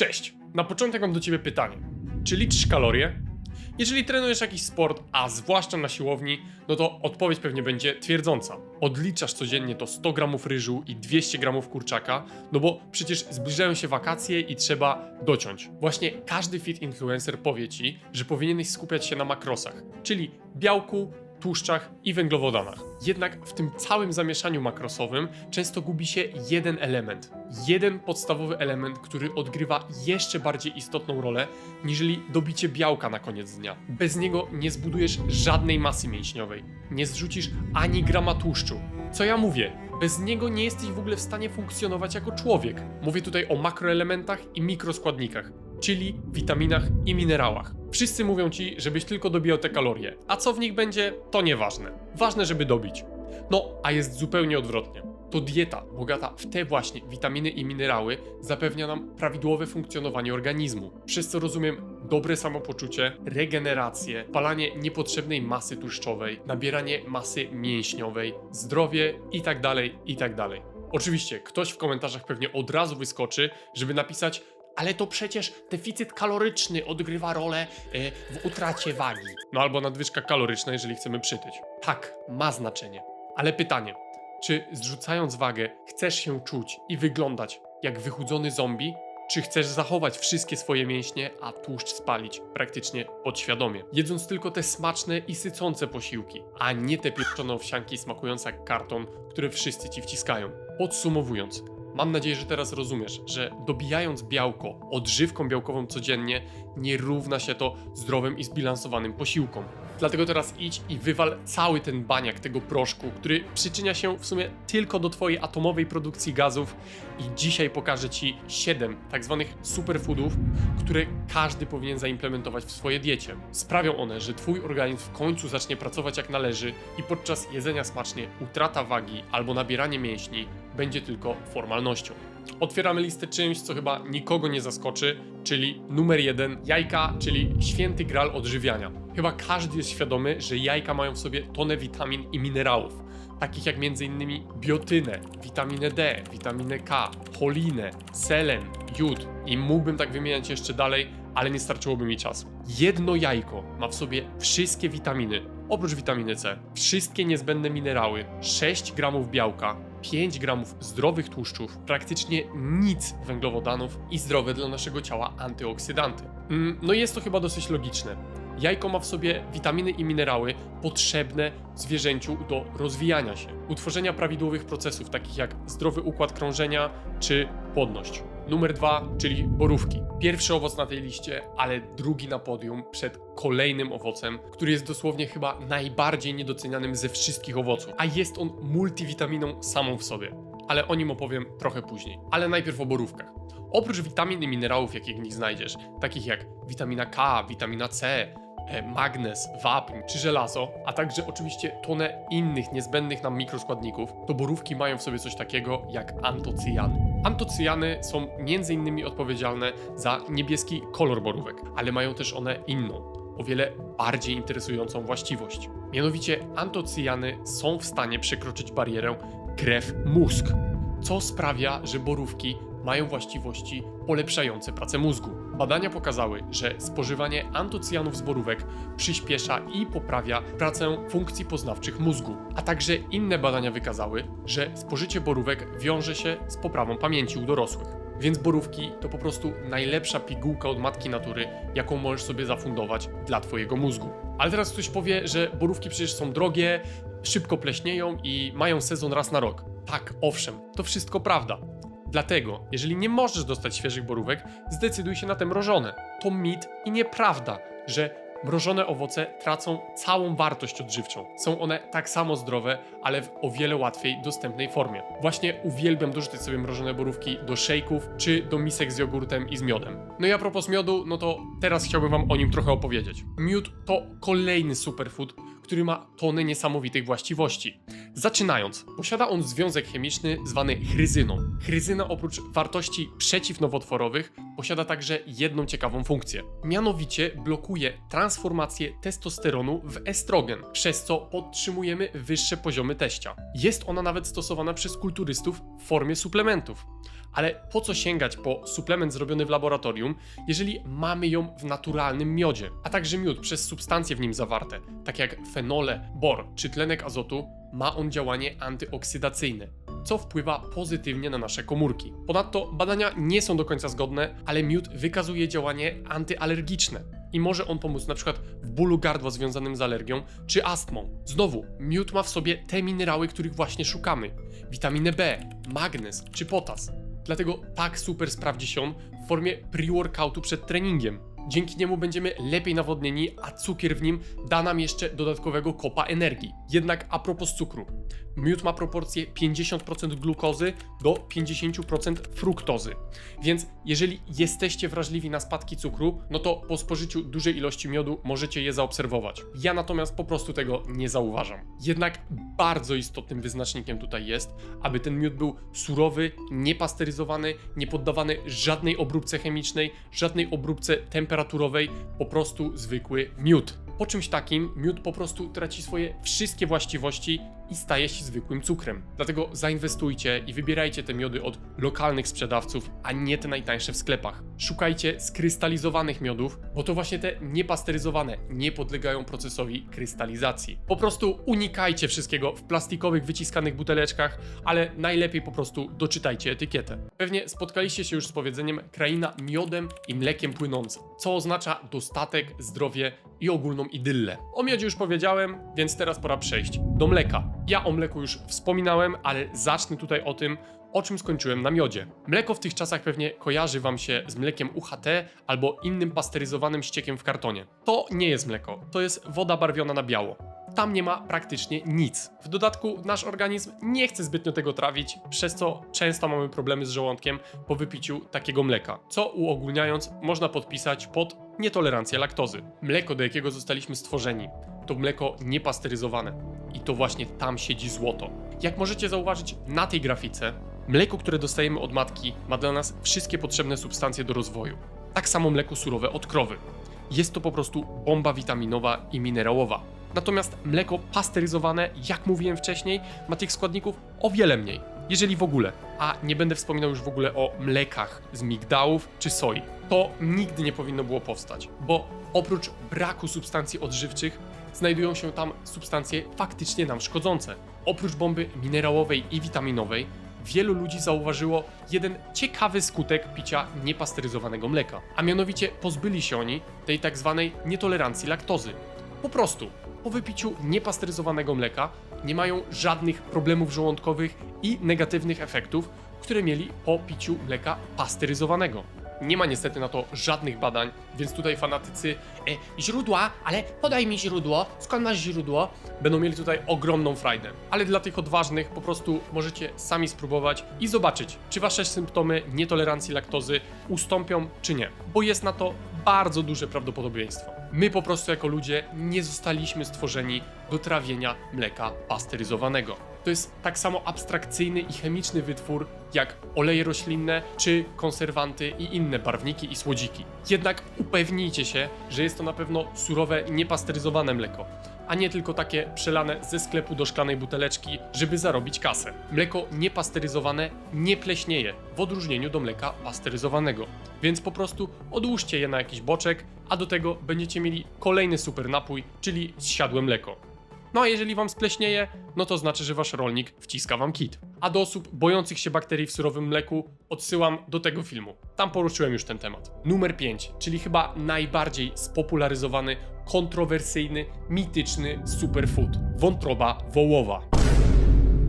Cześć! Na początek mam do Ciebie pytanie. Czy liczysz kalorie? Jeżeli trenujesz jakiś sport, a zwłaszcza na siłowni, no to odpowiedź pewnie będzie twierdząca. Odliczasz codziennie to 100 gramów ryżu i 200 gramów kurczaka, no bo przecież zbliżają się wakacje i trzeba dociąć. Właśnie każdy fit influencer powie Ci, że powinieneś skupiać się na makrosach, czyli białku, tłuszczach i węglowodanach. Jednak w tym całym zamieszaniu makrosowym często gubi się jeden element. Jeden podstawowy element, który odgrywa jeszcze bardziej istotną rolę, niżeli dobicie białka na koniec dnia. Bez niego nie zbudujesz żadnej masy mięśniowej, nie zrzucisz ani grama tłuszczu. Co ja mówię? Bez niego nie jesteś w ogóle w stanie funkcjonować jako człowiek. Mówię tutaj o makroelementach i mikroskładnikach, czyli witaminach i minerałach. Wszyscy mówią ci, żebyś tylko dobijał te kalorie, a co w nich będzie, to nieważne. Ważne, żeby dobić. No, a jest zupełnie odwrotnie. To dieta bogata w te właśnie witaminy i minerały zapewnia nam prawidłowe funkcjonowanie organizmu, przez co rozumiem dobre samopoczucie, regenerację, palanie niepotrzebnej masy tłuszczowej, nabieranie masy mięśniowej, zdrowie itd. itd. Oczywiście ktoś w komentarzach pewnie od razu wyskoczy, żeby napisać ale to przecież deficyt kaloryczny odgrywa rolę e, w utracie wagi. No albo nadwyżka kaloryczna, jeżeli chcemy przytyć. Tak, ma znaczenie. Ale pytanie, czy zrzucając wagę chcesz się czuć i wyglądać jak wychudzony zombie? Czy chcesz zachować wszystkie swoje mięśnie, a tłuszcz spalić praktycznie podświadomie? Jedząc tylko te smaczne i sycące posiłki, a nie te pieczone owsianki smakujące jak karton, które wszyscy ci wciskają. Podsumowując, Mam nadzieję, że teraz rozumiesz, że dobijając białko odżywką białkową codziennie nie równa się to zdrowym i zbilansowanym posiłkom. Dlatego teraz idź i wywal cały ten baniak tego proszku, który przyczynia się w sumie tylko do Twojej atomowej produkcji gazów i dzisiaj pokażę Ci 7 tak zwanych superfoodów, które każdy powinien zaimplementować w swojej diecie. Sprawią one, że Twój organizm w końcu zacznie pracować jak należy i podczas jedzenia smacznie utrata wagi albo nabieranie mięśni będzie tylko formalnością. Otwieramy listę czymś, co chyba nikogo nie zaskoczy, czyli numer jeden jajka, czyli święty gral odżywiania. Chyba każdy jest świadomy, że jajka mają w sobie tonę witamin i minerałów, takich jak m.in. biotynę, witaminę D, witaminę K, cholinę, selen, jód i mógłbym tak wymieniać jeszcze dalej, ale nie starczyłoby mi czasu. Jedno jajko ma w sobie wszystkie witaminy, oprócz witaminy C, wszystkie niezbędne minerały, 6 gramów białka, 5 gramów zdrowych tłuszczów, praktycznie nic węglowodanów i zdrowe dla naszego ciała antyoksydanty. Mm, no jest to chyba dosyć logiczne. Jajko ma w sobie witaminy i minerały potrzebne zwierzęciu do rozwijania się, utworzenia prawidłowych procesów, takich jak zdrowy układ krążenia czy płodność. Numer dwa, czyli borówki. Pierwszy owoc na tej liście, ale drugi na podium przed kolejnym owocem, który jest dosłownie chyba najbardziej niedocenianym ze wszystkich owoców, a jest on multivitaminą samą w sobie. Ale o nim opowiem trochę później. Ale najpierw o borówkach. Oprócz witamin i minerałów, jakie w nich znajdziesz, takich jak witamina K, witamina C, e, magnez, wapń czy żelazo, a także oczywiście tonę innych niezbędnych nam mikroskładników, to borówki mają w sobie coś takiego jak antocyjany. Antocyjany są innymi odpowiedzialne za niebieski kolor borówek, ale mają też one inną, o wiele bardziej interesującą właściwość. Mianowicie antocyjany są w stanie przekroczyć barierę krew-mózg, co sprawia, że borówki mają właściwości polepszające pracę mózgu. Badania pokazały, że spożywanie antocyjanów z borówek przyspiesza i poprawia pracę funkcji poznawczych mózgu. A także inne badania wykazały, że spożycie borówek wiąże się z poprawą pamięci u dorosłych. Więc borówki to po prostu najlepsza pigułka od matki natury, jaką możesz sobie zafundować dla Twojego mózgu. Ale teraz ktoś powie, że borówki przecież są drogie, szybko pleśnieją i mają sezon raz na rok. Tak, owszem, to wszystko prawda. Dlatego, jeżeli nie możesz dostać świeżych borówek, zdecyduj się na te mrożone. To mit i nieprawda, że mrożone owoce tracą całą wartość odżywczą. Są one tak samo zdrowe, ale w o wiele łatwiej dostępnej formie. Właśnie uwielbiam dorzucać sobie mrożone borówki do szejków czy do misek z jogurtem i z miodem. No i a propos miodu, no to teraz chciałbym wam o nim trochę opowiedzieć. Miód to kolejny superfood, który ma tonę niesamowitych właściwości. Zaczynając, posiada on związek chemiczny zwany chryzyną. Chryzyna oprócz wartości przeciwnowotworowych posiada także jedną ciekawą funkcję. Mianowicie blokuje transformację testosteronu w estrogen, przez co podtrzymujemy wyższe poziomy teścia. Jest ona nawet stosowana przez kulturystów w formie suplementów. Ale po co sięgać po suplement zrobiony w laboratorium, jeżeli mamy ją w naturalnym miodzie? A także miód przez substancje w nim zawarte, tak jak fenole, bor czy tlenek azotu, ma on działanie antyoksydacyjne, co wpływa pozytywnie na nasze komórki. Ponadto badania nie są do końca zgodne, ale miód wykazuje działanie antyalergiczne i może on pomóc przykład w bólu gardła związanym z alergią czy astmą. Znowu, miód ma w sobie te minerały, których właśnie szukamy: witaminę B, magnez czy potas. Dlatego tak super sprawdzi się on w formie pre-workoutu przed treningiem. Dzięki niemu będziemy lepiej nawodnieni, a cukier w nim da nam jeszcze dodatkowego kopa energii. Jednak a propos cukru. Miód ma proporcję 50% glukozy do 50% fruktozy. Więc jeżeli jesteście wrażliwi na spadki cukru, no to po spożyciu dużej ilości miodu możecie je zaobserwować. Ja natomiast po prostu tego nie zauważam. Jednak bardzo istotnym wyznacznikiem tutaj jest, aby ten miód był surowy, niepasteryzowany, nie poddawany żadnej obróbce chemicznej, żadnej obróbce temperaturowej, po prostu zwykły miód. Po czymś takim miód po prostu traci swoje wszystkie właściwości i staje się zwykłym cukrem. Dlatego zainwestujcie i wybierajcie te miody od lokalnych sprzedawców, a nie te najtańsze w sklepach. Szukajcie skrystalizowanych miodów, bo to właśnie te niepasteryzowane nie podlegają procesowi krystalizacji. Po prostu unikajcie wszystkiego w plastikowych, wyciskanych buteleczkach, ale najlepiej po prostu doczytajcie etykietę. Pewnie spotkaliście się już z powiedzeniem kraina miodem i mlekiem płynąca, co oznacza dostatek, zdrowie i ogólną idyllę. O miodzie już powiedziałem, więc teraz pora przejść do mleka. Ja o mleku już wspominałem, ale zacznę tutaj o tym, o czym skończyłem na miodzie. Mleko w tych czasach pewnie kojarzy Wam się z mlekiem UHT albo innym pasteryzowanym ściekiem w kartonie. To nie jest mleko, to jest woda barwiona na biało. Tam nie ma praktycznie nic. W dodatku nasz organizm nie chce zbytnio tego trawić, przez co często mamy problemy z żołądkiem po wypiciu takiego mleka, co uogólniając można podpisać pod nietolerancję laktozy. Mleko, do jakiego zostaliśmy stworzeni, to mleko niepasteryzowane. I to właśnie tam siedzi złoto. Jak możecie zauważyć na tej grafice, mleko, które dostajemy od matki, ma dla nas wszystkie potrzebne substancje do rozwoju. Tak samo mleko surowe od krowy. Jest to po prostu bomba witaminowa i minerałowa. Natomiast mleko pasteryzowane, jak mówiłem wcześniej, ma tych składników o wiele mniej, jeżeli w ogóle. A nie będę wspominał już w ogóle o mlekach z migdałów czy soi. To nigdy nie powinno było powstać, bo oprócz braku substancji odżywczych, znajdują się tam substancje faktycznie nam szkodzące. Oprócz bomby minerałowej i witaminowej, wielu ludzi zauważyło jeden ciekawy skutek picia niepasteryzowanego mleka, a mianowicie pozbyli się oni tej tak zwanej nietolerancji laktozy. Po prostu, po wypiciu niepasteryzowanego mleka nie mają żadnych problemów żołądkowych i negatywnych efektów, które mieli po piciu mleka pasteryzowanego. Nie ma niestety na to żadnych badań, więc tutaj fanatycy e, źródła, ale podaj mi źródło, skąd masz źródło, będą mieli tutaj ogromną frajdę. Ale dla tych odważnych po prostu możecie sami spróbować i zobaczyć, czy wasze symptomy nietolerancji laktozy ustąpią, czy nie, bo jest na to bardzo duże prawdopodobieństwo. My po prostu jako ludzie nie zostaliśmy stworzeni do trawienia mleka pasteryzowanego. To jest tak samo abstrakcyjny i chemiczny wytwór jak oleje roślinne czy konserwanty i inne barwniki i słodziki. Jednak upewnijcie się, że jest to na pewno surowe, niepasteryzowane mleko, a nie tylko takie przelane ze sklepu do szklanej buteleczki, żeby zarobić kasę. Mleko niepasteryzowane nie pleśnieje, w odróżnieniu do mleka pasteryzowanego. Więc po prostu odłóżcie je na jakiś boczek, a do tego będziecie mieli kolejny super napój, czyli zsiadłe mleko. No a jeżeli wam spleśnieje, no to znaczy, że wasz rolnik wciska wam kit. A do osób bojących się bakterii w surowym mleku odsyłam do tego filmu. Tam poruszyłem już ten temat. Numer 5, czyli chyba najbardziej spopularyzowany, kontrowersyjny, mityczny superfood. Wątroba wołowa.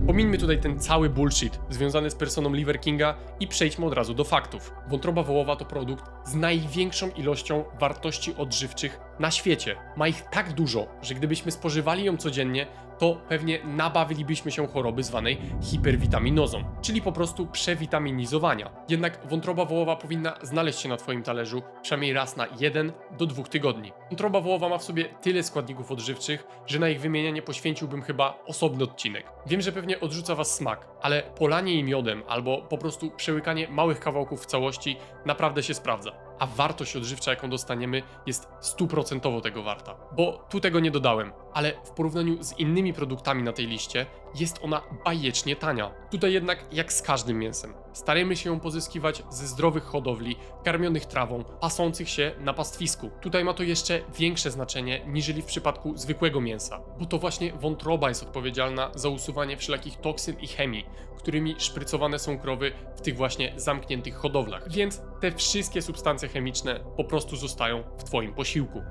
Pomińmy tutaj ten cały bullshit związany z personą Liver Kinga i przejdźmy od razu do faktów. Wątroba wołowa to produkt z największą ilością wartości odżywczych na świecie. Ma ich tak dużo, że gdybyśmy spożywali ją codziennie, to pewnie nabawilibyśmy się choroby zwanej hiperwitaminozą, czyli po prostu przewitamininizowania. Jednak wątroba wołowa powinna znaleźć się na Twoim talerzu przynajmniej raz na 1 do 2 tygodni. Wątroba wołowa ma w sobie tyle składników odżywczych, że na ich wymienianie poświęciłbym chyba osobny odcinek. Wiem, że pewnie odrzuca Was smak, ale polanie jej miodem albo po prostu przełykanie małych kawałków w całości naprawdę się sprawdza. A wartość odżywcza, jaką dostaniemy, jest stuprocentowo tego warta. Bo tu tego nie dodałem, ale w porównaniu z innymi produktami na tej liście jest ona bajecznie tania. Tutaj jednak, jak z każdym mięsem, staramy się ją pozyskiwać ze zdrowych hodowli, karmionych trawą, pasących się na pastwisku. Tutaj ma to jeszcze większe znaczenie niżeli w przypadku zwykłego mięsa, bo to właśnie wątroba jest odpowiedzialna za usuwanie wszelakich toksyn i chemii, którymi szprycowane są krowy w tych właśnie zamkniętych hodowlach. Więc te wszystkie substancje chemiczne po prostu zostają w Twoim posiłku.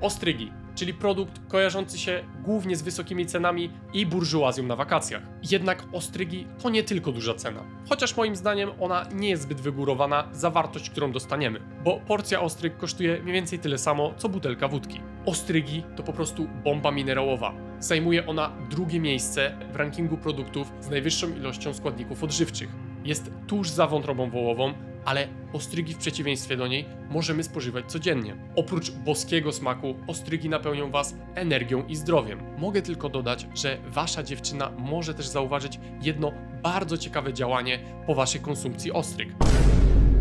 Ostrygi, czyli produkt kojarzący się głównie z wysokimi cenami i burżuazją na wakacjach. Jednak ostrygi to nie tylko duża cena. Chociaż moim zdaniem ona nie jest zbyt wygórowana za wartość, którą dostaniemy, bo porcja ostryg kosztuje mniej więcej tyle samo, co butelka wódki. Ostrygi to po prostu bomba minerałowa. Zajmuje ona drugie miejsce w rankingu produktów z najwyższą ilością składników odżywczych. Jest tuż za wątrobą wołową, ale ostrygi w przeciwieństwie do niej możemy spożywać codziennie. Oprócz boskiego smaku, ostrygi napełnią Was energią i zdrowiem. Mogę tylko dodać, że Wasza dziewczyna może też zauważyć jedno bardzo ciekawe działanie po Waszej konsumpcji ostryg.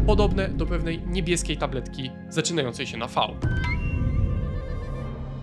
Podobne do pewnej niebieskiej tabletki zaczynającej się na V.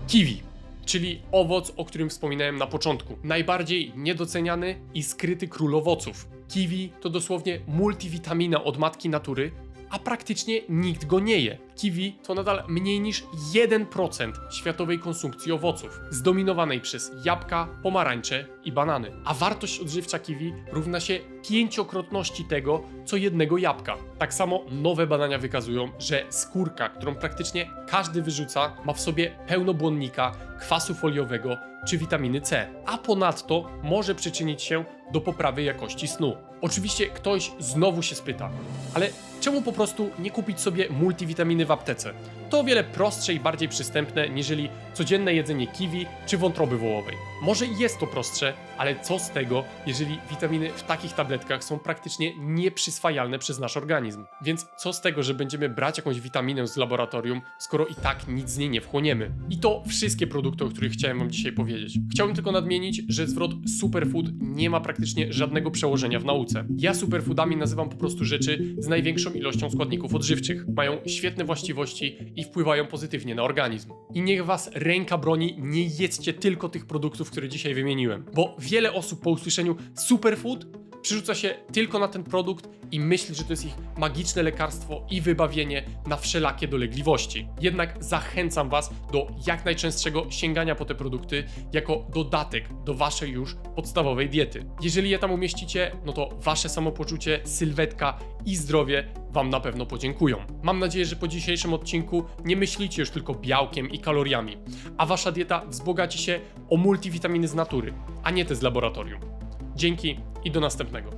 Kiwi, czyli owoc, o którym wspominałem na początku. Najbardziej niedoceniany i skryty król owoców. Kiwi to dosłownie multivitamina od matki natury, a praktycznie nikt go nie je. Kiwi to nadal mniej niż 1% światowej konsumpcji owoców, zdominowanej przez jabłka, pomarańcze i banany. A wartość odżywcza kiwi równa się pięciokrotności tego, co jednego jabłka. Tak samo nowe badania wykazują, że skórka, którą praktycznie każdy wyrzuca, ma w sobie pełno błonnika, kwasu foliowego czy witaminy C, a ponadto może przyczynić się do poprawy jakości snu. Oczywiście ktoś znowu się spyta, ale czemu po prostu nie kupić sobie multivitaminy w aptece? To o wiele prostsze i bardziej przystępne niżeli codzienne jedzenie kiwi czy wątroby wołowej. Może i jest to prostsze, ale co z tego, jeżeli witaminy w takich tabletkach są praktycznie nieprzyswajalne przez nasz organizm? Więc co z tego, że będziemy brać jakąś witaminę z laboratorium, skoro i tak nic z niej nie wchłoniemy? I to wszystkie produkty, o których chciałem Wam dzisiaj powiedzieć. Chciałbym tylko nadmienić, że zwrot superfood nie ma praktycznie żadnego przełożenia w nauce. Ja superfoodami nazywam po prostu rzeczy z największą ilością składników odżywczych. Mają świetne właściwości i wpływają pozytywnie na organizm. I niech Was ręka broni, nie jedzcie tylko tych produktów, które dzisiaj wymieniłem, bo wiele osób po usłyszeniu superfood przerzuca się tylko na ten produkt i myśli, że to jest ich magiczne lekarstwo i wybawienie na wszelakie dolegliwości. Jednak zachęcam Was do jak najczęstszego sięgania po te produkty jako dodatek do Waszej już podstawowej diety. Jeżeli je tam umieścicie, no to Wasze samopoczucie, sylwetka i zdrowie Wam na pewno podziękują. Mam nadzieję, że po dzisiejszym odcinku nie myślicie już tylko białkiem i kaloriami, a Wasza dieta wzbogaci się o multivitaminy z natury, a nie te z laboratorium. Dzięki i do następnego.